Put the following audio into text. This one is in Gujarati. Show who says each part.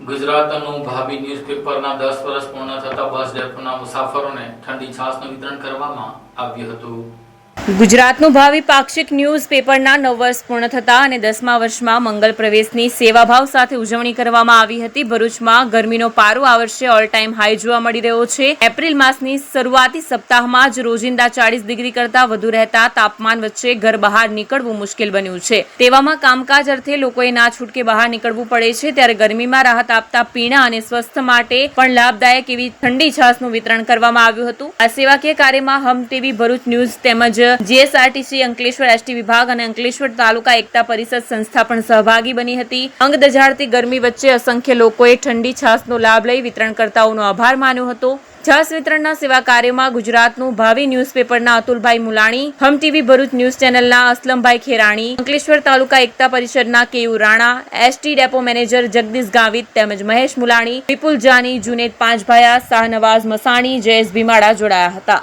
Speaker 1: ગુજરાતનું ભાભી ન્યૂઝપેપરના દસ વર્ષ પૂર્ણ થતા બસ ડેપોના મુસાફરોને ઠંડી છાશનું વિતરણ કરવામાં આવ્યું હતું.
Speaker 2: ગુજરાતનું ભાવિ પાક્ષિક ન્યૂઝ પેપરના નવ વર્ષ પૂર્ણ થતા અને દસમા વર્ષમાં મંગલ પ્રવેશની સેવાભાવ સાથે ઉજવણી કરવામાં આવી હતી. ભરૂચમાં ગરમીનો પારો આ વર્ષે ઓલ ટાઈમ હાઈ જોવા મળી રહ્યો છે. એપ્રિલ માસની શરૂઆતી સપ્તાહમાં જ રોજિંદા ચાળીસ ડિગ્રી કરતાં વધુ રહેતા તાપમાન વચ્ચે ઘર બહાર નીકળવું મુશ્કેલ બન્યું છે. તેવામાં કામકાજ અર્થે લોકોએ ના છૂટકે બહાર નીકળવું પડે છે. ત્યારે ગરમીમાં રાહત આપતા પીણા અને સ્વસ્થ માટે પણ લાભદાયક એવી ઠંડી છાસનું વિતરણ કરવામાં આવ્યું હતું. આ સેવાકીય કાર્યમાં હમ ટીવી ભરૂચ ન્યૂઝ તેમજ જીએસઆરટીસી અંકલેશ્વર એસટી વિભાગ અને અંકલેશ્વર તાલુકા એકતા પરિષદ સંસ્થા પણ સહભાગી બની હતી. અંગ દજાડતી ગરમી વચ્ચે અસંખ્ય લોકોએ ઠંડી છાસનો લાભ લઈ વિતરણકર્તાઓનો આભાર માન્યો હતો. છાસ વિતરણના સેવા કાર્યમાં ગુજરાતનું ભાવિ ન્યૂઝપેપરના અતુલભાઈ મુલાણી, હમ ટીવી ભરૂચ ન્યૂઝ ચેનલના અસલમભાઈ ખેરાણી, અંકલેશ્વર તાલુકા એકતા પરિષદના Keyu Rana, ST depot manager Jagdish Gavit તેમજ મહેશ મુલાણી, વિપુલ જાની, જુનેદ પાંચભાયા, શાહનવાઝ મસાણી, જયેશ ભીમાડા જોડાયા હતા.